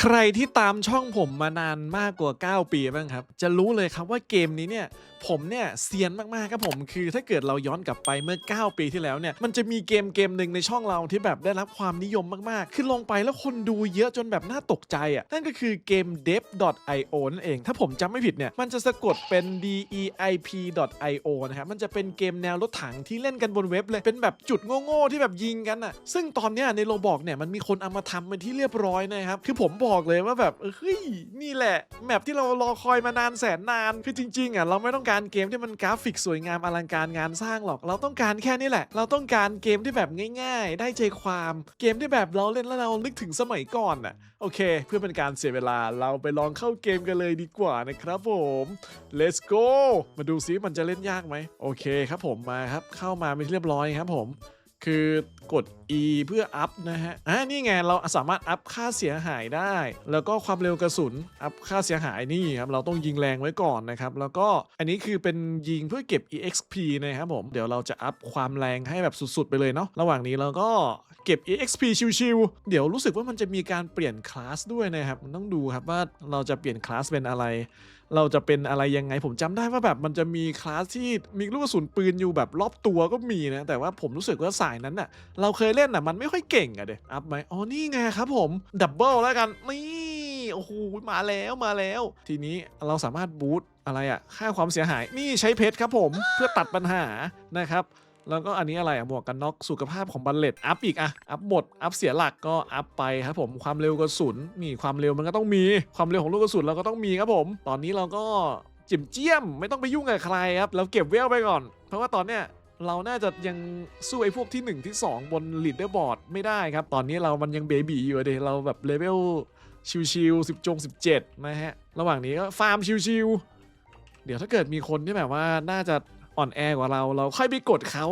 ใครที่ตามช่องผมมานานมากกว่า 9 ปีบ้างครับ จะรู้เลยครับว่าเกมนี้เนี่ย ผมเนี่ยเซียนมากๆครับผมคือถ้าเกิดเราย้อนกลับไปเมื่อ 9 ปีที่แล้วเนี่ยมันจะมีเกมเกมหนึ่งในช่องเราที่แบบได้รับความนิยมมากๆ คือลงไปแล้วคนดูเยอะจนแบบน่าตกใจอะนั่นก็คือเกม dev.io นั่นเอง ถ้าผมจำไม่ผิดเนี่ยมันจะสะกดเป็น deip.io นะครับมันจะเป็นเกมแนวรถถังที่เล่นกันบนเว็บเลยเป็นแบบจุดโง่ๆที่แบบยิงกันอะซึ่งตอนเนี้ยในโรบอกเนี่ยมันมีคนเอามาทำเป็นที่เรียบร้อยนะครับคือผมบอกเลยว่าแบบเฮ้ยนี่แหละแมปที่เรารอคอยมานานแสนนานคือจริงๆอะเราไม่ต้องการเกมที่มันกราฟิกสวยงามอลังการงานสร้างหรอก เราต้องการแค่นี้แหละ เราต้องการเกมที่แบบง่าย ๆ ได้ใจความ เกมที่แบบเราเล่นแล้วเรานึกถึงสมัยก่อนอะ โอเค เพื่อเป็นการเสียเวลา เราไปลองเข้าเกมกันเลยดีกว่านะครับผม let's go มาดูซิมันจะเล่นยากไหม โอเคครับผมมาครับ เข้ามาเป็นเรียบร้อยครับผม คือกด E เพื่ออัพนะฮะ อ่านี่ไงเราสามารถอัพค่าเสียหายได้ แล้วก็ความเร็วกระสุน อัพค่าเสียหายนี่ครับ เราต้องยิงแรงไว้ก่อนนะครับ แล้วก็อันนี้คือเป็นยิงเพื่อเก็บ EXP นะครับผม เดี๋ยวเราจะอัพความแรงให้แบบสุดๆ ไปเลยเนาะ ระหว่างนี้เราก็เก็บ EXP ชิวๆ เดี๋ยวรู้สึกว่ามันจะมีการเปลี่ยนคลาสด้วยนะครับ มันต้องดูครับว่าเราจะเปลี่ยนคลาสเป็นอะไร เราจะเป็นอะไรยังไง ผมจำได้ว่าแบบมันจะมีคลาสที่มีลูกกระสุนปืนอยู่แบบรอบตัวก็มีนะ แต่ว่าผมรู้สึกว่าสายนั้นน่ะเราเคยเล่นน่ะมันไม่ค่อยเก่งอะเด็อัพไหมอ๋อนี่ไงครับผมดับเบิลแล้วกันนี่โอ้โหมาแล้วมาแล้ว ทีนี้เราสามารถบูตอะไรอะค่าความเสียหายนี่ใช้เพชรครับผมเพื่อตัดปัญหานะครับ แล้วก็อันนี้อะไรอะหมวกกันน็อกสุขภาพของบัลเลตอัพอีกอะอัพหมดอัพเสียหลักก็อัพไปครับผมความเร็วกระสุนนี่ความเร็วมันก็ต้องมีความเร็วของลูกกระสุนเราก็ต้องมีครับผม ตอนนี้เราก็จิ่มเจี้ยมไม่ต้องไปยุ่งกับใครครับเราเก็บเวลไปก่อน เพราะว่าตอนเนี้ยเราน่าจะยังสู้ไอ้พวกที่ 1 ที่ 2 บนลีดเดอร์บอร์ดไม่ได้ครับ ตอนนี้เรามันยังเบบีอยู่เดเราแบบเลเวลชิวๆ10จง 17 นะฮะ ระหว่างนี้ก็ฟาร์มชิวๆเดี๋ยวถ้าเกิดมีคนที่แบบว่าน่าจะ อ่อนแอกว่าเราเราค่อยไปกดเขา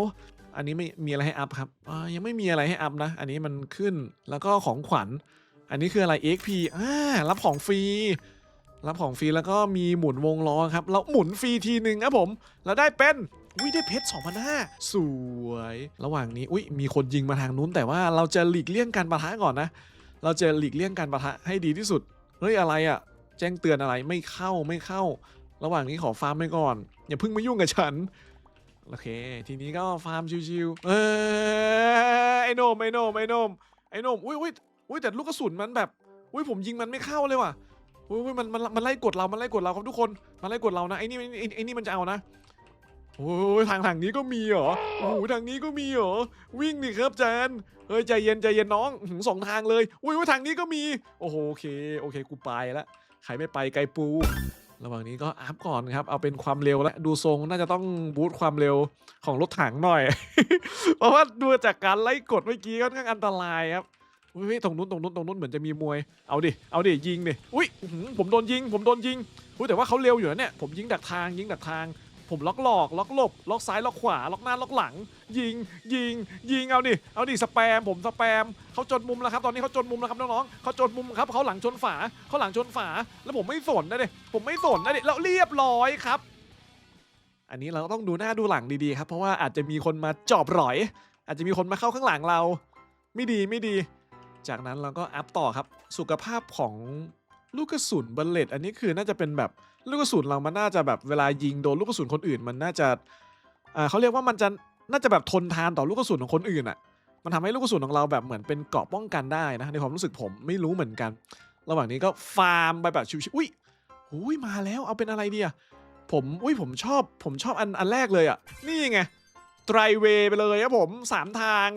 อันนี้ไม่มีอะไรให้อัพครับยังไม่มีอะไรให้อัพนะ อันนี้มันขึ้นแล้วก็ของขวัญ อันนี้คืออะไร XP อ่ารับของฟรีรับของฟรีแล้วก็มีหมุนวงล้อครับแล้วหมุนฟรีทีหนึ่งครับผมแล้วได้เป็นอุ้ยได้เพชร2,500 สวย ระหว่างนี้อุ้ยมีคนยิงมาทางนู้น แต่ว่าเราจะหลีกเลี่ยงการปะทะก่อนนะ เราจะหลีกเลี่ยงการปะทะให้ดีที่สุด เฮ้ยอะไรอะ่ะ แจ้งเตือนอะไรไม่เข้าไม่เข้า ระหว่างนี้ขอฟาร์มไปก่อน อย่าเพิ่งมายุ่งกับฉัน โอเค ทีนี้ก็ฟาร์มชิวๆเออไอ้โนมไอ้โนมไอ้โนมไอ้โนมอุ้ยอุ้ยอุ้ยแต่ลูกกระสุนมันแบบอุ้ยผมยิงมันไม่เข้าเลยว่ะอุ้ยอุ้ยมันมันมันไล่กดเรา มันไล่กดเราครับทุกคนมันไล่กดเรานะไอ้นี่ไอ้ไอนี่มันจะเอานะโอ้ยทางทางนี้ก็มีเหรอโอ้โหทางนี้ก็มีเหรอวิ่งดิครับจานเฮ้ยใจเย็นใจเย็นน้องสองทางเลยอุ้ยอุ้ยทางนี้ก็มี โอ้โหโอเคโอเคกูไปละใครไม่ไปไกลปู ระหว่างนี้ก็อัพก่อนครับ เอาเป็นความเร็วและดูทรงน่าจะต้องบูตความเร็วของรถถังหน่อย เพราะว่าดูจากการไล่กดเมื่อกี้ก็ค่อนข้างอันตรายครับอุ้ยตรงนู้นตรงนู้นตรงนู้นเหมือนจะมีมวย เอาดิ เอาดิยิงดิ อุ้ยผมโดนยิง ผมโดนยิงอุ้ยแต่ว่าเขาเร็วอยู่นะเนี่ย ผมยิงดักทางยิงดักทาง ผมล็อกหลอกล็อกหลบล็อกซ้ายล็อกขวาล็อกหน้าล็อกหลัง ยิงยิงยิงเอาดิเอาดิสแปมผมสแปมเขาจนมุมแล้วครับตอนนี้เขาจนมุมแล้วครับน้องๆเขาจนมุมครับเขาหลังชนฝาเขาหลังชนฝา แล้วผมไม่สนนะเด็ผมไม่สนนะเด็แล้วเรียบร้อยครับ อันนี้เราต้องดูหน้าดูหลังดีๆครับ เพราะว่าอาจจะมีคนมาจอบหรอย อาจจะมีคนมาเข้าข้างหลังเรา ไม่ดีไม่ดี จากนั้นเราก็อัพต่อครับสุขภาพของ ลูกกระสุนบัลเลตอันนี้คือน่าจะเป็นแบบลูกกระสุนเรามันน่าจะแบบเวลายิงโดนลูกกระสุนคนอื่น มันน่าจะอ่าเขาเรียกว่ามันจะน่าจะแบบทนทานต่อลูกกระสุนของคนอื่นอะ มันทำให้ลูกกระสุนของเราแบบเหมือนเป็นเกราะป้องกันได้นะในความรู้สึกผมไม่รู้เหมือนกัน ระหว่างนี้ก็ฟาร์มไปแบบชิวๆอุ้ยอุ้ยมาแล้วเอาเป็นอะไรดีอะผมอุ้ยผมชอบผมชอบอันอันแรกเลยอะนี่ไงไตรเวย์ไปเลยครับผมสามทาง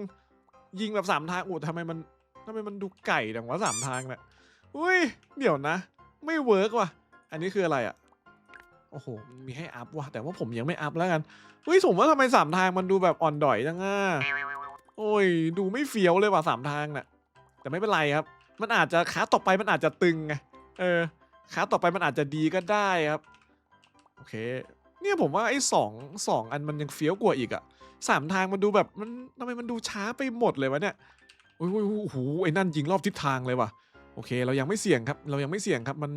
ยิงแบบสามทางอู้ทำไมมันทำไมมันดูไก่ดังวะสามทางเนี่ย อุ้ย เดี๋ยวนะ ไม่เวิร์กว่ะ อันนี้คืออะไรอะโอ้โห มีให้อัพว่ะ แต่ว่าผมยังไม่อัพแล้วกันเฮ้ยผมว่าทำไมสามทางมันดูแบบอ่อนดอยจังอะ โอ้ย ดูไม่เฟี้ยวเลยว่ะสามทางน่ะ แต่ไม่เป็นไรครับ มันอาจจะขาต่อไปมันอาจจะตึงไง เออ ขาต่อไปมันอาจจะดีก็ได้ครับ โอเค เนี่ยผมว่าไอ้สองสองอันมันยังเฟี้ยวกว่าอีกอะสามทางมันดูแบบมันทำไมมันดูช้าไปหมดเลยวะเนี่ยโอ้ยโอ้โหไอ้นั่นยิงรอบทิศทางเลยว่ะ โอเค เรายังไม่เสี่ยงครับ เรายังไม่เสี่ยงครับ มัน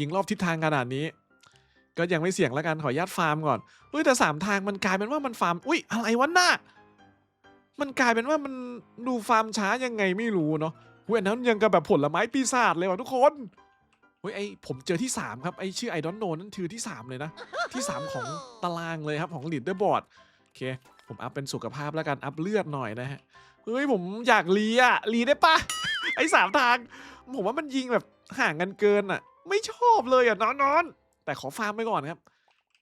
ยิงรอบทิศทางขนาดนี้ ก็ยังไม่เสี่ยงแล้วกัน ขออนุญาตฟาร์มก่อนเฮ้ยแต่สามทางมันกลายเป็นว่ามันฟาร์ม อุ้ยอะไรวะหน่ะมันกลายเป็นว่ามันดูฟาร์มช้ายังไงไม่รู้เนาะหูเว้ยอันนั้นยังกับแบบผลไม้ปีศาจเลยว่ะทุกคนเฮ้ยไอผมเจอที่ 3 ครับ ไอชื่อไอดอนโนนั่นคือที่ 3 เลยนะ ที่ 3 ของตารางเลยครับของลีดเดอร์บอร์ดโอเค ผมอัพเป็นสุขภาพแล้วกัน อัพเลือดหน่อยนะฮะ เฮ้ย ผมอยากรีอะรีได้ปะไอ้สามทาง ผมว่ามันยิงแบบห่างกันเกินอะไม่ชอบเลยอะนอนนอนแต่ขอฟาร์มไปก่อนครับ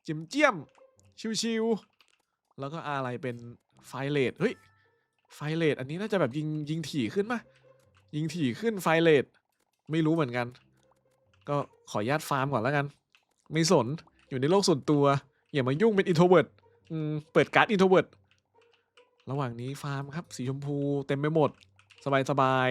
จียมเจียม ชิวๆแล้วก็อะไรเป็นไฟเลดเฮ้ย ไฟเลดอันนี้น่าจะแบบยิงยิงถี่ขึ้นปะยิงถี่ขึ้นไฟเลดไม่รู้เหมือนกัน ก็ขอญาตฟาร์มก่อนแล้วกัน ไม่สนอยู่ในโลกส่วนตัว อย่ามายุ่งเป็นอินโทรเวิร์ดเปิดการ์ดอินโทรเวิร์ดระหว่างนี้ฟาร์มครับ สีชมพูเต็มไปหมด สบายสบาย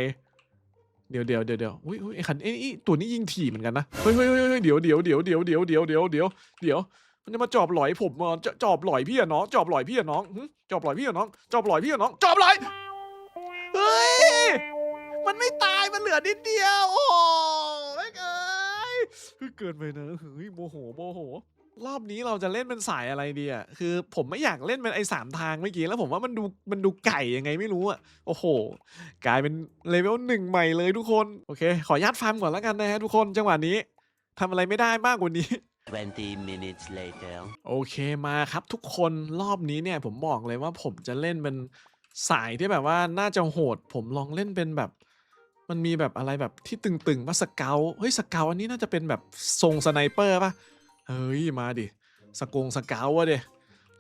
เดี๋ยวเดี๋ยวเดี๋ยวเดี๋ยวอุ้ยอุ้ยไอ้ขันไอ้ไอ้ตัวนี้ยิงถี่เหมือนกันนะเฮ้ยเฮ้ยเฮ้ยเดี๋ยวเดี๋ยวเดี๋ยวเดี๋ยวเดี๋ยวเดี๋ยวเดี๋ยวเดี๋ยวเดี๋ยวมันจะมาจอบหลอยผมเหรอจะจอบหลอยพี่อะน้องจอบหลอยพี่อะน้องหึจอบหลอยพี่อะน้องจอบหลอยพี่อะน้องจอบหลอยเฮ้ยมันไม่ตายมันเหลือนิดเดียวโอ้โหไม่เอ้ยเฮ้ยเกินไปนะเฮ้ยโมโหโมโห รอบนี้เราจะเล่นเป็นสายอะไรดีอะคือผมไม่อยากเล่นเป็นไอ้สามทางเมื่อกี้แล้วผมว่ามันดูมันดูไก่ยังไงไม่รู้อะโอ้โห กลายเป็นเลเวลหนึ่งใหม่เลยทุกคนโอเค ขออนุญาตฟาร์มก่อนแล้วกันนะฮะทุกคนจังหวะนี้ทำอะไรไม่ได้มากกว่านี้20 minutes later. โอเคมาครับทุกคนรอบนี้เนี่ยผมบอกเลยว่าผมจะเล่นเป็นสายที่แบบว่าน่าจะโหด ผมลองเล่นเป็นแบบ มันมีแบบอะไรแบบที่ตึงๆว่าสเกลเฮ้ยสเกลอันนี้น่าจะเป็นแบบทรงสไนเปอร์ป่ะ เฮ้ย มาดิ สกงสกลวะเด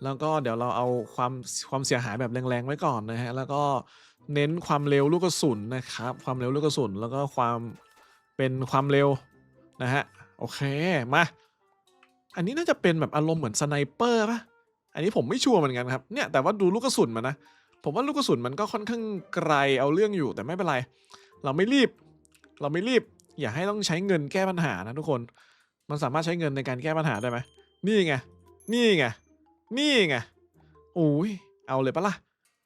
แล้วก็เดี๋ยวเราเอาความความเสียหายแบบแรงๆไว้ก่อนนะฮะ แล้วก็เน้นความเร็วลูกกระสุนนะครับ ความเร็วลูกกระสุน แล้วก็ความเป็นความเร็วนะฮะ โอเค มา อันนี้น่าจะเป็นแบบอารมณ์เหมือนสไนเปอร์ป่ะอันนี้ผมไม่ชัวร์เหมือนกันครับ เนี่ยแต่ว่าดูลูกกระสุนมันนะ ผมว่าลูกกระสุนมันก็ค่อนข้างไกลเอาเรื่องอยู่แต่ไม่เป็นไร เราไม่รีบ เราไม่รีบ อย่าให้ต้องใช้เงินแก้ปัญหานะทุกคน มันสามารถใช้เงินในการแก้ปัญหาได้ไหมนี่ไง นี่ไง นี่ไงโอ้ยเอาเลยปะล่ะ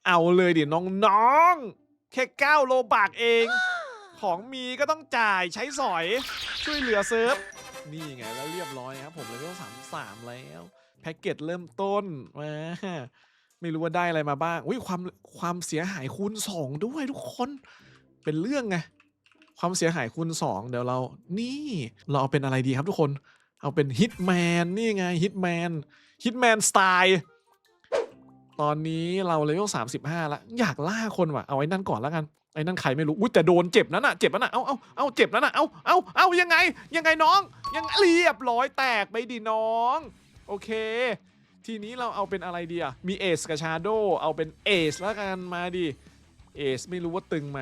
เอาเลยดิน้องๆ แค่เก้าโลบากเอง ของมีก็ต้องจ่ายใช้สอย ช่วยเหลือเซิร์ฟ นี่ไงแล้วเรียบร้อยครับผมเลเวลสามสามแล้ว แพ็กเกจเริ่มต้นมาไม่รู้ว่าได้อะไรมาบ้าง อุ้ยความความเสียหายคูณสองด้วยทุกคน เป็นเรื่องไง ความเสียหายคูณสองเดี๋ยวเรา นี่ เราเอาเป็นอะไรดีครับทุกคน เอาเป็นฮิตแมนนี่ไงฮิตแมนฮิตแมนสไตล์ตอนนี้เราเลเวล35แล้วอยากล่าคนว่ะ เอาไอ้นั่นก่อนแล้วกัน ไอ้นั่นใครไม่รู้ อุ้ยแต่โดนเจ็บนั่นน่ะ เจ็บนั่นน่ะ เอาเอาเอาเจ็บนั่นน่ะ เอาเอาเอายังไง ยังไงน้อง ยังเรียบร้อยแตกไปดิน้อง โอเค ทีนี้เราเอาเป็นอะไรดีอะ มีเอสกับชาโด เอาเป็นเอสแล้วกันมาดิ เอสไม่รู้ว่าตึงไหม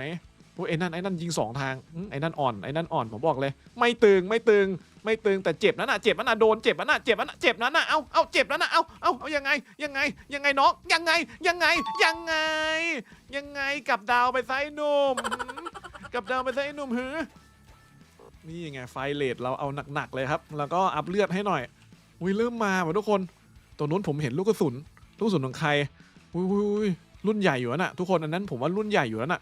โอ้ยไอ้นั่นไอ้นั่นยิงสองทางอืมไอ้นั่นอ่อนไอ้นั่นอ่อนผมบอกเลย ไม่ตึงไม่ตึงไม่ตึงแต่เจ็บนั่นน่ะเจ็บนั่นน่ะโดนเจ็บนั่นน่ะเจ็บนั่นน่ะเจ็บนั่นน่ะเอ้าเอ้าเจ็บนั่นน่ะเอ้าเอ้าเอายังไงยังไงยังไงน้องยังไงยังไงยังไง ยังไงกับดาวไปไซหนุ่มหืมกับดาวไปไซหนุ่มหือนี่ไงไฟเลดเราเอาหนักๆเลยครับ แล้วก็อัพเลือดให้หน่อยอุ้ยเริ่มมาว่ะทุกคนตัวนู้นผมเห็นลูกกระสุนลูกกระสุนของใครอุ้ยอุ้ยอุ้ยรุ่นใหญ่อยู่แล้วน่ะทุกคนอันนั้นผมว่ารุ่นใหญ่อยู่แล้วน่ะ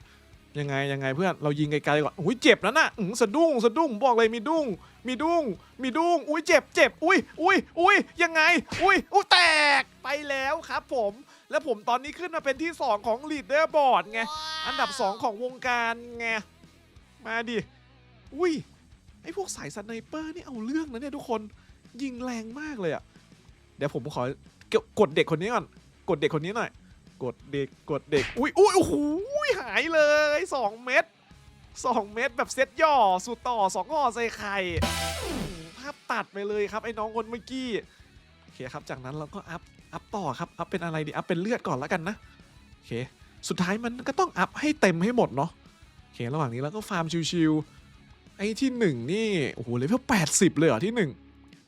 ยังไงยังไงเพื่อนเรายิงไกลๆก่อนอุ้ยเจ็บแล้วนะอื้อสะดุ้งสะดุ้งบอกเลยมีดุ้ง มีดุ้ง มีดุ้ง อุ้ยเจ็บเจ็บอุ้ยอุ้ยอุ้ยยังไง อุ้ยอุ้ยแตกไปแล้วครับผม แล้วผมตอนนี้ขึ้นมาเป็นที่ 2 ของ Leader Board ไง อันดับ 2 ของวงการไง มาดิ อุ้ยไอพวกสายสไนเปอร์นี่เอาเรื่องนะเนี่ยทุกคนยิงแรงมากเลยอะ เดี๋ยวผมขอกดเด็กคนนี้ก่อน กดเด็กคนนี้หน่อย กดเด็กกดเด็ก อุ้ยอุ้ยโอ้โหหายเลย 2 เม็ด2 เม็ดแบบเซตย่อสุดต่อ2ห่อใส่ไข่ภาพตัดไปเลยครับไอ้น้องคนเมื่อกี้โอเคครับจากนั้นเราก็อัพอัพต่อครับอัพเป็นอะไรดีอัพเป็นเลือดก่อนแล้วกันนะโอเค สุดท้ายมันก็ต้องอัพให้เต็มให้หมดเนาะโอเคระหว่างนี้เราก็ฟาร์มชิวๆไอ้ที่หนึ่งนี่โอ้โหเลเวลแปดสิบเลยเหรอที่หนึ่ง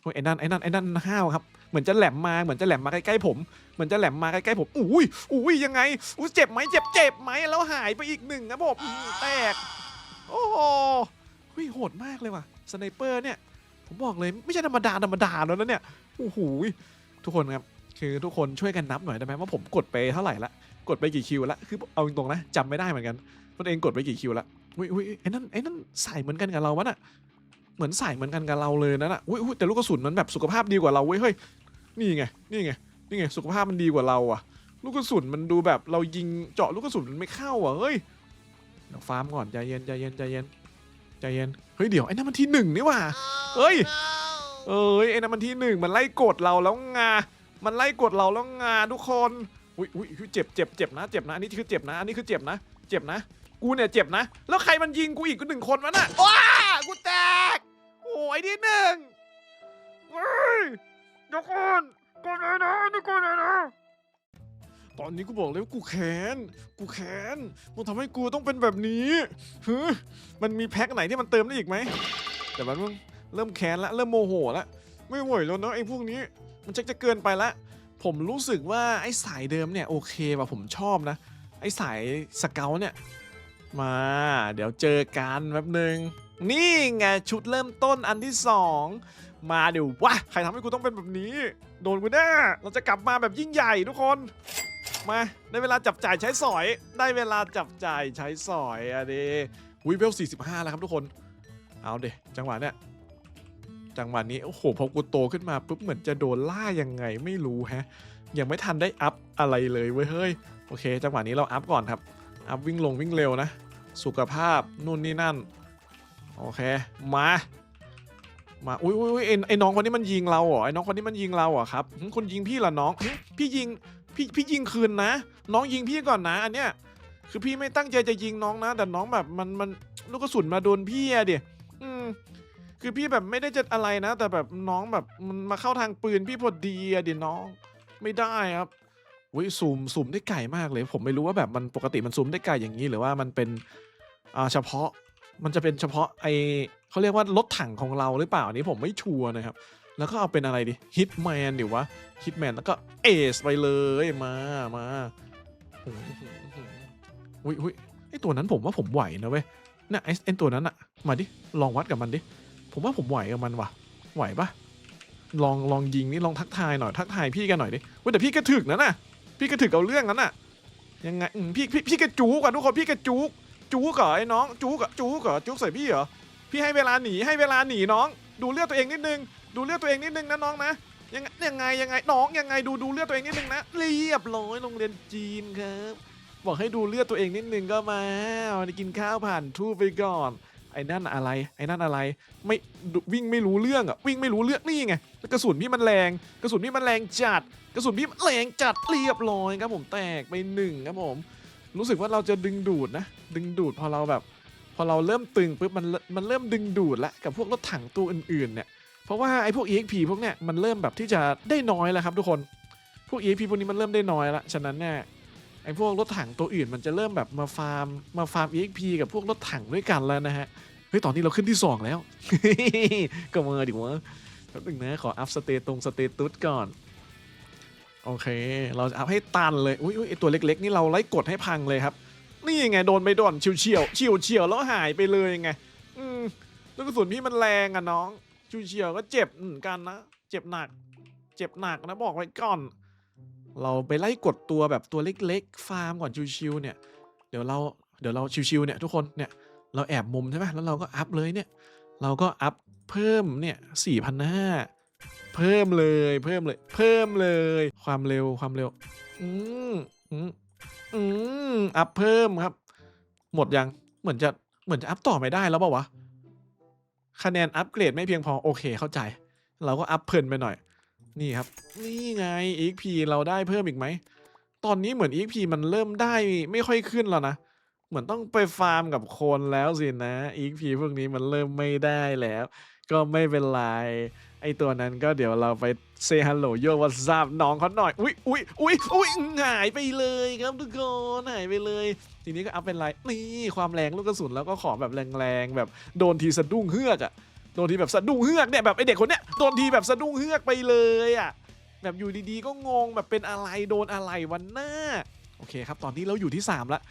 โอ้ยไอ้นั่นไอ้นั่นไอ้นั่นห้าวครับ เหมือนจะแหลมมาเหมือนจะแหลมมาใกล้ๆผมเหมือนจะแหลมมาใกล้ๆผมอุ้ยอุ้ยยังไงอุ้ยเจ็บไหมเจ็บเจ็บไหมแล้วหายไปอีกหนึ่งครับผมอืมแตก โอ้โหโหดมากเลยว่ะสไนเปอร์เนี่ยผมบอกเลยไม่ใช่ธรรมดาธรรมดาแล้วนะเนี่ยโอ้โหทุกคนครับคือทุกคนช่วยกันนับหน่อยได้ไหมว่าผมกดไปเท่าไหร่ละกดไปกี่คิวละคือเอาตรงๆนะจำไม่ได้เหมือนกันตัวเองกดไปกี่คิวละอุ้ยอุ้ยไอ้นั่นไอ้นั่นใส่เหมือนกันกับเราวะน่ะเหมือนใส่เหมือนกันกับเราเลยนะน่ะอุ้ยแต่ลูกกระสุนมันแบบสุขภาพดีกว่าเราเว้ยเฮ้ย นี่ไง นี่ไง นี่ไง สุขภาพมันดีกว่าเราอะลูกกระสุนมันดูแบบเรายิงเจาะลูกกระสุนมันไม่เข้าอะเฮ้ยเดี๋ยวฟาร์มก่อนใจเย็นใจเย็นใจเย็นใจเย็น เฮ้ยเดี๋ยวไอ้นั่นมันที่หนึ่งนี่หว่า เฮ้ย เอ้ยไอ้นั่นมันที่หนึ่งมันไล่กดเราแล้วงา มันไล่กดเราแล้วงาทุกคน อุ้ยอุ้ยคือเจ็บเจ็บเจ็บนะเจ็บนะ อันนี้คือเจ็บนะ อันนี้คือเจ็บนะ เจ็บนะ กูเนี่ยเจ็บนะ แล้วใครมันยิงกูอีกกูหนึ่งคนวะน่ะว้ากูแตก โอ้ยที่หนึ่ง เฮ้ยทุกคนกดเลยนะทุกคนเลยนะ ตอนนี้กูบอกเลยว่ากูแค้น กูแค้นมันทำให้กูต้องเป็นแบบนี้เฮ้ยมันมีแพ็คไหนที่มันเติมได้อีกไหม แต่มันเริ่มแค้นละ เริ่มโมโหละไม่ไหวแล้วเนอะไอ้พวกนี้ มันจะจะเกินไปละ ผมรู้สึกว่าไอ้สายเดิมเนี่ยโอเคว่ะผมชอบนะ ไอ้สายสเกลเนี่ยมา เดี๋ยวเจอกันแป๊บหนึ่งนี่ไงชุดเริ่มต้นอันที่สอง มาเดี๋ยววะใครทำให้กูต้องเป็นแบบนี้ โดนกูแน่เราจะกลับมาแบบยิ่งใหญ่ทุกคนมาได้เวลาจับจ่ายใช้สอย ได้เวลาจับจ่ายใช้สอยอะดิวิเวล45 แล้วครับทุกคน เอาเดจังหวะเนี้ยจังหวะนี้ โอ้โห พอกูโตขึ้นมาปุ๊บเหมือนจะโดนล่ายังไงไม่รู้แฮะ ยังไม่ทันได้อัพอะไรเลยเว้ยเฮ้ย โอเค จังหวะนี้เราอัพก่อนครับ อัพวิ่งลงวิ่งเร็วนะ สุขภาพนู่นนี่นั่น โอเค มา มาอุ้ยอุ้ยอุ้ยไอ้น้องคนนี้มันยิงเราเหรอไอ้น้องคนนี้มันยิงเราเหรอครับหึคนยิงพี่เหรอน้องพี่ยิงพี่พี่ยิงคืนนะ น้องยิงพี่ก่อนนะ อันเนี้ยคือพี่ไม่ตั้งใจจะยิงน้องนะ แต่น้องแบบมันมันลูกกระสุนมาโดนพี่อะดิอืมคือพี่แบบไม่ได้จะอะไรนะ แต่แบบน้องแบบมันมาเข้าทางปืนพี่พอดีอะดิน้อง ไม่ได้ครับวิซูมซูมได้ไกลมากเลย ผมไม่รู้ว่าแบบมันปกติมันซูมได้ไกลอย่างนี้หรือว่ามันเป็นอ่าเฉพาะมันจะเป็นเฉพาะไอ เขาเรียกว่ารถถังของเราหรือเปล่าอันนี้ผมไม่ชัวร์นะครับ แล้วก็เอาเป็นอะไรดิฮิตแมนดิวะฮิตแมนแล้วก็เอสไปเลยมามาโอ้โหอุ้ยอุ้ยไอตัวนั้นผมว่าผมไหวนะเว้ยเนี่ยไอไอตัวนั้นอะมาดิลองวัดกับมันดิผมว่าผมไหวกับมันว่ะ ไหวปะลองลองยิงนี่ลองทักทายหน่อยทักทายพี่กันหน่อยดิเว้ยแต่พี่กระถึกนะน่ะ พี่กระถึกเอาเรื่องนั้นน่ะยังไงอืมพี่พี่พี่กระจูกอะทุกคนพี่กระจูกจูกเหรอไอ้น้องจูกอะจูกเหรอจูกใส่พี่เหรอ พี่ให้เวลาหนีให้เวลาหนีน้อง ดูเลือดตัวเองนิดนึง ดูเลือดตัวเองนิดนึงนะน้องนะยังไงยังไงยังไงน้องยังไงดูดูเลือดตัวเองนิดนึงนะเรียบร้อยโรงเรียนจีนครับบอกให้ดูเลือดตัวเองนิดนึงก็มาวันนี้กินข้าวผ่านทูไปก่อน ไอ้นั่นอะไร ไอ้นั่นอะไร ไม่วิ่งไม่รู้เรื่องอะวิ่งไม่รู้เรื่องนี่ไงกระสุนพี่มันแรงกระสุนพี่มันแรงจัด กระสุนพี่แรงจัดเรียบร้อยครับผมแตกไปหนึ่งครับผม รู้สึกว่าเราจะดึงดูดนะ ดึงดูดพอเราแบบ อเราเริ่มตึงปุ๊บมันมันเริ่มดึงดูดละกับพวกรถถังตัวอื่นๆเนี่ยเพราะว่าไอ้พวก EXP พวกเนี้ยมันเริ่มแบบที่จะได้น้อยแล้วครับทุกคนพวก EXP พวกนี้มันเริ่มได้น้อยละฉะนั้นเนี่ยไอ้พวกรถถังตัวอื่นมันจะเริ่มแบบมาฟาร์มมาฟาร์ม EXP กับพวกรถถังด้วยกันแล้วนะฮะเฮ้ยตอนนี้เราขึ้นที่สองแล้ว ก็มาดิวะแป๊บนึงนะขออัพสเตตรงสเตตุสก่อนโอเค เราจะอัพให้ตันเลยอุ้ยอุ้ยไอตัวเล็ก ๆ นี่เราไล่กดให้พังเลยครับ นี่ไงโดนไปโดนเฉียวเฉียวเฉียวเฉียวแล้วหายไปเลยไง อืมล้วกระสุนพี่มันแรงอะน้องเฉียวเฉียวก็เจ็บเหมือนกันนะ เจ็บหนัก เจ็บหนักนะบอกไว้ก่อน เราไปไล่กดตัวแบบตัวเล็กๆ ฟาร์มก่อนชิวๆเนี่ย เดี๋ยวเรา เดี๋ยวเราชิวๆเนี่ยทุกคนเนี่ย เราแอบมุมใช่ไหมแล้วเราก็อัพเลยเนี่ย เราก็อัพเพิ่มเนี่ยสี่พันห้าเพิ่มเลย เพิ่มเลย เพิ่มเลย ความเร็วความเร็ว อืมอืม อืม อัพเพิ่มครับ หมดยัง เหมือนจะ เหมือนจะอัพต่อไม่ได้แล้วเปล่าวะ คะแนนอัพเกรดไม่เพียงพอ โอเค เข้าใจ เราก็อัพเพลินไปหน่อย นี่ครับ นี่ไง EXP เราได้เพิ่มอีกไหม ตอนนี้เหมือน EXP มันเริ่มได้ไม่ค่อยขึ้นแล้วนะ เหมือนต้องไปฟาร์มกับคนแล้วสินะอีกพีพวกนี้มันเริ่มไม่ได้แล้ว ก็ไม่เป็นไร ไอตัวนั้นก็เดี๋ยวเราไปเซฮัลโหลโยวัสซับน้องเขาหน่อย อุ้ยอุ้ยอุ้ยอุ้ยหายไปเลยครับทุกคนหายไปเลย ทีนี้ก็อัพเป็นไรนี่ความแรงลูกกระสุนแล้วก็ขอแบบแรงๆแบบโดนทีสะดุ้งเฮือกอะโดนทีแบบสะดุ้งเฮือกเนี่ยแบบไอเด็กคนเนี้ยโดนทีแบบสะดุ้งเฮือกไปเลยอะแบบอยู่ดีๆก็งงแบบเป็นอะไรโดนอะไรวันหน้าโอเคครับตอนนี้เราอยู่ที่สามละ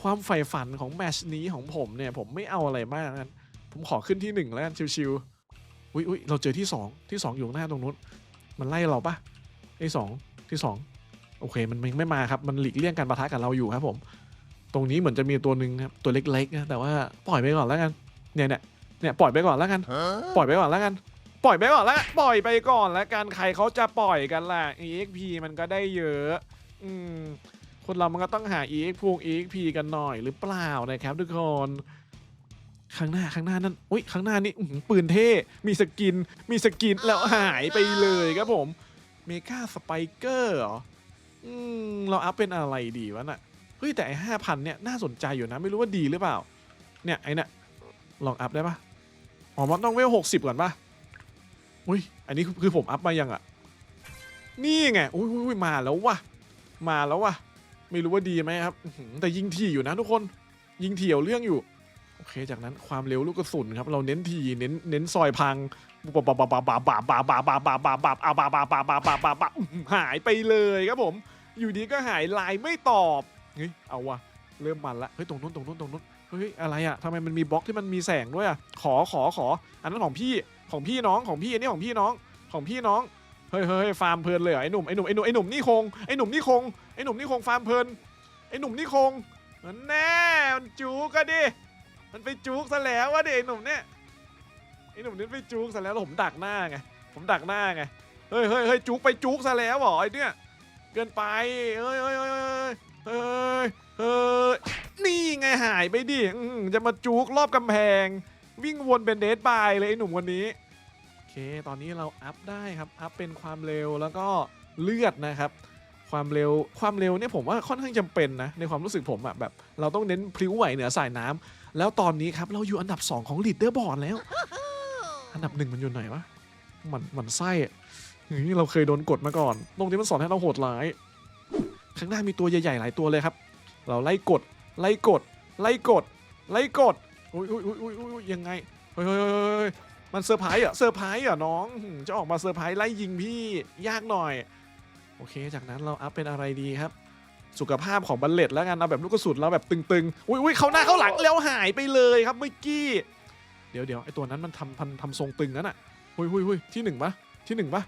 ความใฝ่ฝันของแมชนี้ของผมเนี่ยผมไม่เอาอะไรมากนะผมขอขึ้นที่หนึ่งแล้วกันชิวๆ อุ้ยอุ้ยเราเจอที่สองที่สองอยู่ข้างหน้าตรงนู้น มันไล่เราปะที่สองที่สองโอเคมันมันไม่มาครับ มันหลีกเลี่ยงการปะทะกับเราอยู่ครับผม ตรงนี้เหมือนจะมีตัวหนึ่งครับ ตัวเล็กๆนะ แต่ว่าปล่อยไปก่อนแล้วกัน เนี่ยเนี่ยเนี่ยปล่อยไปก่อนแล้วกัน ปล่อยไปก่อนแล้วกัน ปล่อยไปก่อนแล้วกันปล่อยไปก่อนแล้วกัน ใครเขาจะปล่อยกันล่ะ EXP มันก็ได้เยอะ อืมคคนเรามันก็ต้องหา EX พวง EXP กันหน่อยหรือเปล่านะครับทุกคน ข้างหน้าข้างหน้านั่นอุ้ยข้างหน้านี่อื้อหือปืนเท่มีสกิน มีสกินแล้วหายไปเลยครับผมเมกาสไปเกอร์เหรออืมเราอัพเป็นอะไรดีวะน่ะเฮ้ยแต่ไอ้ห้าพันเนี่ยน่าสนใจอยู่นะไม่รู้ว่าดีหรือเปล่า เนี่ยไอ้เนี่ยลองอัพได้ปะอ๋อมันต้องเวลหกสิบก่อนปะอุ้ยอันนี้คือคือผมอัพมายังอะนี่ไงอุ้ยอุ้ยอุ้ยมาแล้ววะมาแล้ววะไม่รู้ว่าดีไหมครับอื้อหือแต่ยิงถี่อยู่นะทุกคน ยิงถี่เอาเรื่องอยู่โอ เคจากนั้นความเร็วลูกกระสุนครับเราเน้นทีเน้นเน้นซอยพังบาบาบาบาบาบาบาบาบาบาบาบาอาบาบาบาบาบาบาบาหายไปเลยครับผม อยู่ดีก็หายไลน์ไม่ตอบเฮ้ยเอาวะเริ่มมันละเฮ้ยตรงนู้นตรงนู้นตรงนู้นเฮ้ยอะไรอะทำไมมันมีบล็อกที่มันมีแสงด้วยอะขอขอขอ อันนั้นของพี่ของพี่น้องของพี่อันนี้ของพี่น้องของพี่น้องเฮ้ยเฮ้ยฟาร์มเพลินเลยเหรอไอ้หนุ่มไอ้หนุ่มไอ้หนุ่มไอ้หนุ่มนี่คงไอ้หนุ่มนี่คงไอ้หนุ่มนี่คงฟาร์มเพลินไอ้หนุ่มนี่คงแน่จูกันดิ มันไปจุกซะแล้ววะเด็กหนุ่มเนี่ยไอ้หนุ่มนี่ไปจุกซะแล้วแล้วผมดักหน้าไงผมดักหน้าไงเฮ้ยเฮ้ยเฮ้ยจุกไปจุกซะแล้วหรอไอ้เนี่ยเกินไปเฮ้ยเฮ้ยเฮ้ยเฮ้ยเฮ้ยนี่ไงหายไปดิจะมาจุกรอบกำแพง วิ่งวนเป็นเดทบายเลยไอ้หนุ่มคนนี้โอเคตอนนี้เราอัพได้ครับอัพเป็นความเร็วแล้วก็เลือดนะครับ ความเร็วความเร็วเนี่ยผมว่าค่อนข้างจำเป็นนะในความรู้สึกผมอะแบบ เราต้องเน้นพลิ้วไหวเหนือสายน้ำแล้วตอนนี้ครับเราอยู่อันดับ 2 ของลีดเดอร์บอร์ดแล้ว อันดับหนึ่งมันอยู่ไหนวะมันมันไส้อะเฮ้ยเราเคยโดนกดมาก่อน ตรงนี้มันสอนให้เราโหดร้าย ข้างหน้ามีตัวใหญ่ๆหลายตัวเลยครับ เราไล่กด ไล่กด ไล่กด ไล่กดอุ้ยอุ้ยอุ้ยอุ้ยอุ้ยยังไงเฮ้ยเฮ้ยเฮ้ยเฮ้ยมันเซอร์ไพรส์เหรอะเซอร์ไพรส์เหรอะน้องหืมจะออกมาเซอร์ไพรส์ไล่ยิงพี่ยากหน่อย โอเค จากนั้นเราอัพเป็นอะไรดีครับ สุขภาพของบัลเลตแล้วกันเอาแบบลูกกระสุนเราแบบตึงๆ อุ้ยอุ้ยเข้าหน้าเข้าหลังแล้วหายไปเลยครับเมื่อกี้ เดี๋ยวเดี๋ยวไอตัวนั้นมันทำทำทำทรงตึงนั่นอะหุยหุยหุยที่หนึ่งปะที่หนึ่งปะ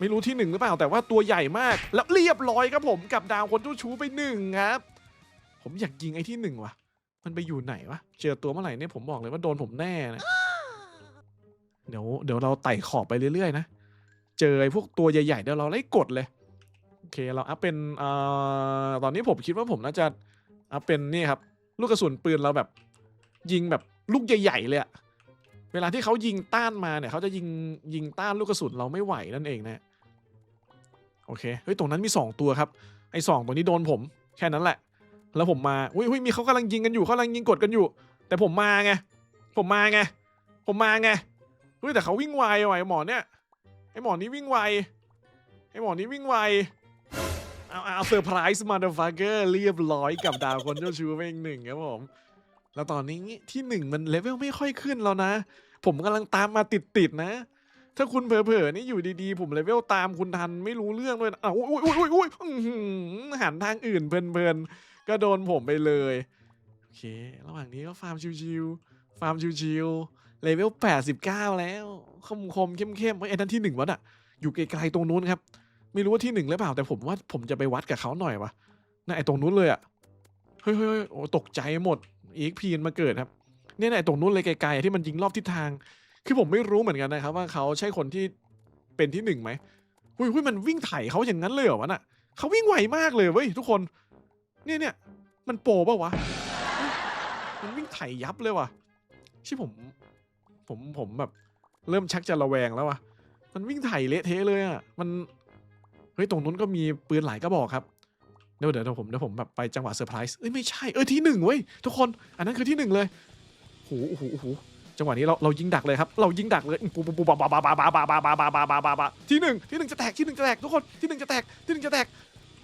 ไม่รู้ที่หนึ่งหรือเปล่าแต่ว่าตัวใหญ่มาก แล้วเรียบร้อยครับผมกับดาวคนเจ้าชู้ไปหนึ่งครับ ผมอยากยิงไอ้ที่หนึ่งว่ะ มันไปอยู่ไหนวะเจอตัวเมื่อไหร่เนี่ยผมบอกเลยว่าโดนผมแน่นะเดี๋ยวเดี๋ยวเราไต่ขอบไปเรื่อยๆนะเจอไอ้พวกตัวใหญ่ๆเดี๋ยวเราไล่กดเลย เคเราอัพเป็นเอ่อตอนนี้ผมคิดว่าผมน่าจะอัพเป็นนี่ครับ ลูกกระสุนปืนเราแบบยิงแบบลูกใหญ่ๆเลยอะเวลาที่เขายิงต้านมาเนี่ยเขาจะยิงยิงต้านลูกกระสุนเราไม่ไหวนั่นเองนะโอเคเฮ้ยตรงนั้นมีสองตัวครับไอ้สองตัวนี้โดนผมแค่นั้นแหละ แล้วผมมาอุ้ยอุ้ยมีเขากำลังยิงกันอยู่เขากำลังยิงกดกันอยู่ แต่ผมมาไงผมมาไงผมมาไงเฮ้ยแต่เขาวิ่งไวไอหมอเนี่ยไอหมอนี้วิ่งไวไอหมอนี้วิ่งไว เอาเอาเซอร์ไพรส์มาเดฟักเกอร์เรียบร้อยกับดาวคนเจ้าชู้ไปอีกหนึ่งครับผม แล้วตอนนี้ที่หนึ่งมันเลเวลไม่ค่อยขึ้นแล้วนะ ผมกำลังตามมาติดๆนะ ถ้าคุณเผลอๆนี่อยู่ดีๆ ผมเลเวลตามคุณทันไม่รู้เรื่องด้วยนะอ้าวอุ้ยอุ้ยอุ้ยอุ้ยอื้อหือหันทางอื่นเพลินๆ ก็โดนผมไปเลย โอเค ระหว่างนี้ก็ฟาร์มชิวๆฟาร์มชิวๆเลเวล89 แล้วคมคมๆเข้มๆไอ้นั่นที่หนึ่งวะน่ะอยู่ไกลๆตรงนู้นครับ ไม่รู้ว่าที่หนึ่งหรือเปล่าแต่ผมว่าผมจะไปวัดกับเขาหน่อยวะน่ะไอตรงนู้นเลยอะเฮ้ยเฮ้ยเฮ้ยโอ้ตกใจหมดอีกพีนมาเกิดครับเนี่ยนะไอตรงนู้นเลยไกลๆที่มันยิงรอบทิศทาง คือผมไม่รู้เหมือนกันนะครับ ว่าเขาใช่คนที่เป็นที่หนึ่งไหมหุยหุยมันวิ่งไถเขาอย่างนั้นเลยเหรอวะน่ะเขาวิ่งไวมากเลยเว้ยทุกคน เนี่ยเนี่ยมันโปป่าวะมันวิ่งไถยับเลยว่ะที่ผม ผมผมแบบ เริ่มชักจะระแวงแล้วว่ะมันวิ่งไถเละเทะเลยอะมัน ฮ้ยตรงนู้นก็มีปืนหลายกระบอกครับเดี๋ยวเดี๋ยวผมเดี๋ยวผมแบบไปจังหวะเซอร์ไพรส์เอ้ยไม่ใช่เออที่หนึ่งเว้ยทุกคนอันนั้นคือที่หนึ่งเลยโอ้โหโอ้โหโอ้โหจังหวะนี้เราเรายิงดักเลยครับเรายิงดักเลยปุ๊บปุ๊บปุ๊บาบาบาบาบาบาบาบาบาบาบาบาบาที่หนึ่งที่หนึ่งจะแตกที่หนึ่งจะแตกทุกคนที่หนึ่งจะแตกที่หนึ่งจะแตก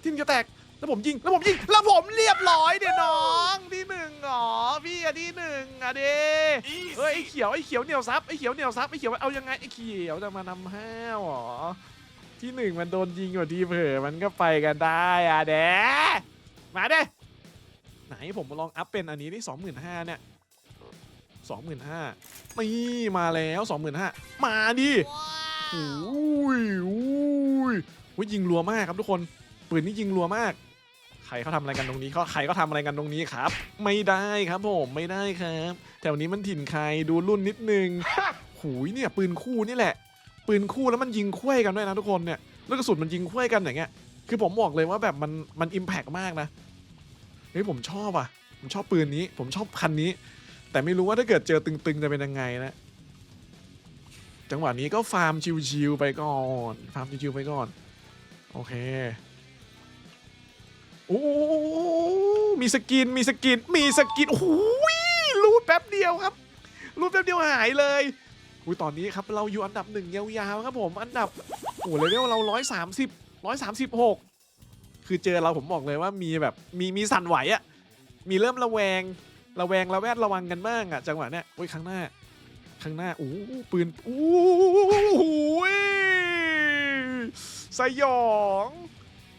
ที่หนึ่งจะแตกแล้วผมยิงแล้วผมยิงแล้วผมเรียบร้อยเดี๋ยวน้องที่หนึ่งเหรอพี่อะที่หนึ่งอะเด้เฮ้ยไอ้เขียวไอ้เขียวเหนียวซับไอ้เขียวเหนียวซับไอ้เขียวเอายังไงไอ้เขียวจะมานำห้าวเหรอ ที่หนึ่งมันโดนยิงกว่าที่เผลอมันก็ไปกันได้อะเด้มาเด้ไหนผมลองอัพเป็นอันนี้ที่สองหมื่นห้าเนี่ยสองหมื่นห้านี่มาแล้วสองหมื่นห้ามาดิโอ้ยโอ้ยโอ้ยยิงรัวมากครับทุกคนปืนนี่ยิงรัวมาก ใครเขาทำอะไรกันตรงนี้เขาใครเขาทำอะไรกันตรงนี้ครับ ไม่ได้ครับผมไม่ได้ครับแถวนี้มันถิ่นใครดูรุ่นนิดนึงหูยเนี่ยปืนคู่นี่แหละ ปืนคู่แล้วมันยิงคุ้ยกันด้วยนะทุกคนเนี่ยแล้วกระสุนมันยิงคุ้ยกันอย่างเงี้ยคือผมบอกเลยว่าแบบมันมันอิมแพกมากนะเฮ้ยผมชอบอะผมชอบปืนนี้ ผมชอบคันนี้ แต่ไม่รู้ว่าถ้าเกิดเจอตึงๆจะเป็นยังไงนะจังหวะนี้ก็ฟาร์มชิวๆไปก่อนฟาร์มชิวๆไปก่อน โอเคโอ้มีสกินมีสกินมีสกินโอ้โหรูดแป๊บเดียวครับรูดแป๊บเดียวหายเลย อุ้ยตอนนี้ครับเราอยู่อันดับหนึ่งยาวๆครับผมอันดับโอ้โหเลเวลเราร้อยสามสิบร้อยสามสิบหกคือเจอเราผมบอกเลยว่ามีแบบมีมีสั่นไหวอะมีเริ่มระแวงระแวงระแวดระวังกันบ้างอะจังหวะเนี้ยอุ้ยข้างหน้าข้างหน้าโอ้ปืนโอู้หูยสยอง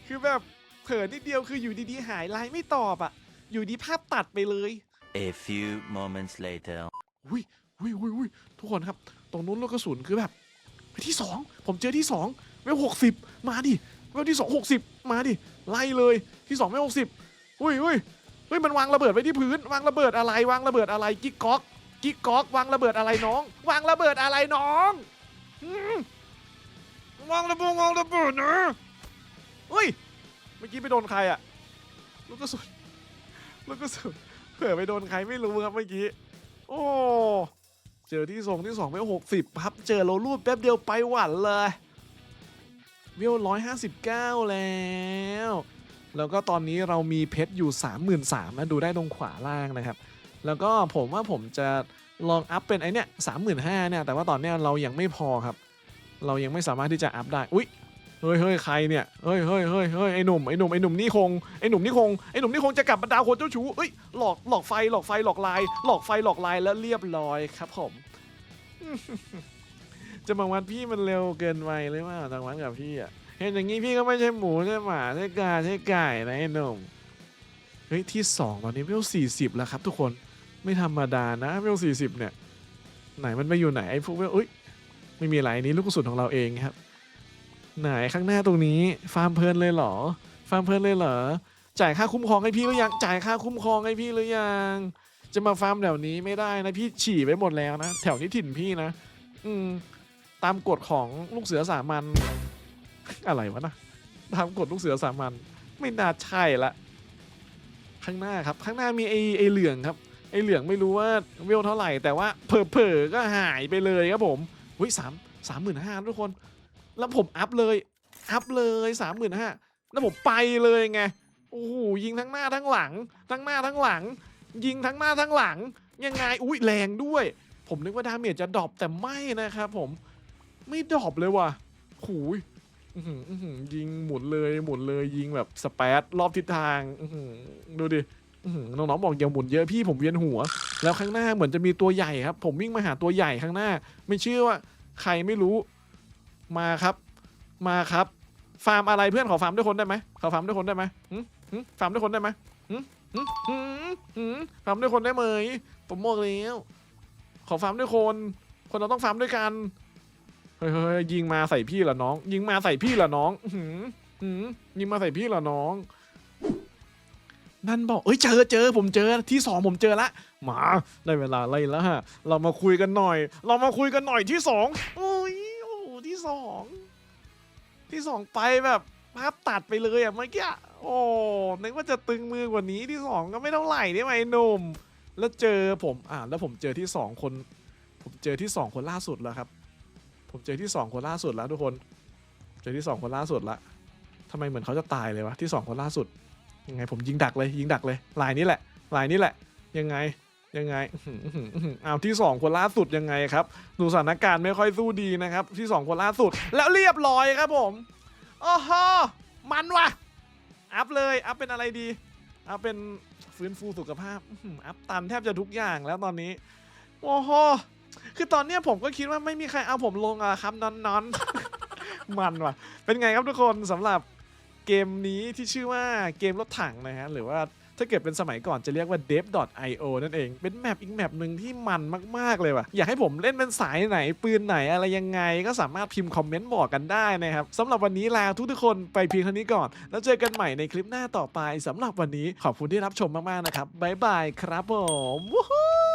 คือแบบเผลอนิดเดียวคืออยู่ดีๆหายไลน์ไม่ตอบอะอยู่ดีภาพตัดไปเลย A few moments later. อุ้ย อุ้ยอุ้ยอุ้ยทุกคนครับ ตรงนู้นลูกกระสุนคือแบบไปที่สองผมเจอที่สองเวลหกสิบมาดิ เวลที่สองหกสิบมาดิ ไล่เลยที่สองไม่หกสิบอุ้ยอุ้ยเฮ้ยมันวางระเบิดไว้ที่พื้น วางระเบิดอะไร วางระเบิดอะไรกิ๊กก๊อกกิ๊กก๊อกวางระเบิดอะไรน้อง วางระเบิดอะไรน้องวางระเบิดวางระเบิดนะเฮ้ยเมื่อกี้ไปโดนใครอะลูกกระสุนลูกกระสุนเผื่อไปโดนใครไม่รู้ครับเมื่อกี้ โอ้ เจอที่สองที่สองไม่หกสิบพับเจอเรารูดแป๊บเดียวไปหวันเลยเวลร้อยห้าสิบเก้าแล้ว แล้วก็ตอนนี้เรามีเพชรอยู่สามหมื่นสามนะดูได้ตรงขวาล่างนะครับ แล้วก็ผมว่าผมจะลองอัพเป็นไอเนี้ยสามหมื่นห้าเนี่ยแต่ว่าตอนเนี้ยเรายังไม่พอครับ เรายังไม่สามารถที่จะอัพได้ อุ๊ย เฮ้ยเฮ้ยใครเนี่ยเฮ้ยเฮ้ยเฮ้ยเฮ้ยไอหนุ่มไอหนุ่มไอหนุ่มนี่คงไอหนุ่มนี่คงไอหนุ่มนี่คงจะกลับมาดาวคนเจ้าชู้เอ้ยหลอกหลอกไฟหลอกไฟหลอกลาย หลอกไฟหลอกลายแล้วเรียบร้อยครับผม จะมาวัดพี่มันเร็วเกินไปหรือเปล่าจังหวัดกับพี่อะเห็นอย่างนี้พี่ก็ไม่ใช่หมูใช่หมาใช่กาใช่ไก่นะไอ้หนุ่มเฮ้ยที่สองตอนนี้เวลสี่สิบแล้วครับ ทุกคนไม่ธรรมดานะเวลสี่สิบเนี่ย ไหนมันไปอยู่ไหนไอ้พวกเวลเอ้ยไม่มีอะไรนนี้ลูกกระสุนของเราเองครับ ไหนข้างหน้าตรงนี้ ฟาร์มเพลินเลยเหรอ ฟาร์มเพลินเลยเหรอ จ่ายค่าคุ้มครองให้พี่หรือยัง จ่ายค่าคุ้มครองให้พี่หรือยัง จะมาฟาร์มแถวนี้ไม่ได้นะพี่ฉี่ไปหมดแล้วนะ แถวนี้ถิ่นพี่นะ อืม ตามกฎของลูกเสือสามัญ อะไรวะนะ ตามกฎลูกเสือสามัญ ไม่น่าใช่ละ ข้างหน้าครับ ข้างหน้ามีไอไอเหลืองครับ ไอเหลืองไม่รู้ว่าเวลเท่าไหร่ แต่ว่าเผลอๆก็หายไปเลยครับผมเฮ้ยสามสามหมื่นห้าทุกคน แล้วผมอัพเลย อัพเลยสามหมื่นห้าแล้วผมไปเลยไง โอ้โหยิงทั้งหน้าทั้งหลัง ทั้งหน้าทั้งหลัง ยิงทั้งหน้าทั้งหลัง ยังไง อุ้ยแรงด้วย ผมนึกว่าดาเมจจะดรอปแต่ไม่นะครับผม ไม่ดรอปเลยว่ะหูยยิงหมุนเลยหมุนเลยยิงแบบสเปซรอบทิศทางดูดิน้องๆบอกอย่าหมุนเยอะพี่ผมเวียนหัว แล้วข้างหน้าเหมือนจะมีตัวใหญ่ครับ ผมวิ่งมาหาตัวใหญ่ข้างหน้า ไม่เชื่อว่า ใครไม่รู้ มาครับ มาครับ ฟาร์มอะไรเพื่อนขอฟาร์มด้วยคนได้ไหมขอฟาร์มด้วยคนได้ไหมหึหึฟาร์มด้วยคนได้ไหมหึหึหึหึฟาร์มด้วยคนได้ไหมผมบอกแล้วขอฟาร์มด้วยคน คนเราต้องฟาร์มด้วยกันเฮ้ยยิงมาใส่พี่เหรอน้อง ยิงมาใส่พี่เหรอน้องหึหึยิงมาใส่พี่เหรอน้องนั่นบอก เอ้ยเจอเจอผมเจอที่สองผมเจอละมาได้เวลาไล่แล้วฮะ เรามาคุยกันหน่อย เรามาคุยกันหน่อยที่สองโอ้ย ที่สองที่สองไปแบบภาพตัดไปเลยอะเมื่อกี้โอ้นึกว่าจะตึงมือกว่านี้ที่สองก็ไม่เท่าไหร่ได้ไหมหนุ่มแล้วเจอผมอ่าแล้วผมเจอที่สองคน ผมเจอที่สองคนล่าสุดแล้วครับ ผมเจอที่สองคนล่าสุดแล้วทุกคน เจอที่สองคนล่าสุดละทำไมเหมือนเขาจะตายเลยวะที่สองคนล่าสุดยังไงผมยิงดักเลยยิงดักเลยลายนี้แหละลายนี้แหละ ยังไง ยังไงอื้อหืออื้อหืออื้อหือเอาที่สองคนล่าสุดยังไงครับ ดูสถานการณ์ไม่ค่อยสู้ดีนะครับ ที่สองคนล่าสุด แล้วเรียบร้อยครับผมโอ้โหมันว่ะ อัพเลย อัพเป็นอะไรดีอัพเป็นฟื้นฟูสุขภาพ อัพตันแทบจะทุกอย่างแล้วตอนนี้ โอ้โห คือตอนเนี้ยผมก็คิดว่าไม่มีใครเอาผมลงอะครับนอนนอนมันว่ะ เป็นไงครับทุกคนสำหรับเกมนี้ที่ชื่อว่าเกมรถถังนะฮะหรือว่า ถ้าเกิดเป็นสมัยก่อนจะเรียกว่า dev.io นั่นเอง เป็นแมปอีกแมปหนึ่งที่มันมาก ๆ เลยว่ะ อยากให้ผมเล่นเป็นสายไหน ปืนไหนอะไรยังไง ก็สามารถพิมพ์คอมเมนต์บอกกันได้นะครับสำหรับวันนี้ลาทุกทุกคนไปเพียงเท่านี้ก่อน แล้วเจอกันใหม่ในคลิปหน้าต่อไปสำหรับวันนี้ขอบคุณที่รับชมมากๆนะครับบ๊ายบายครับผมวู้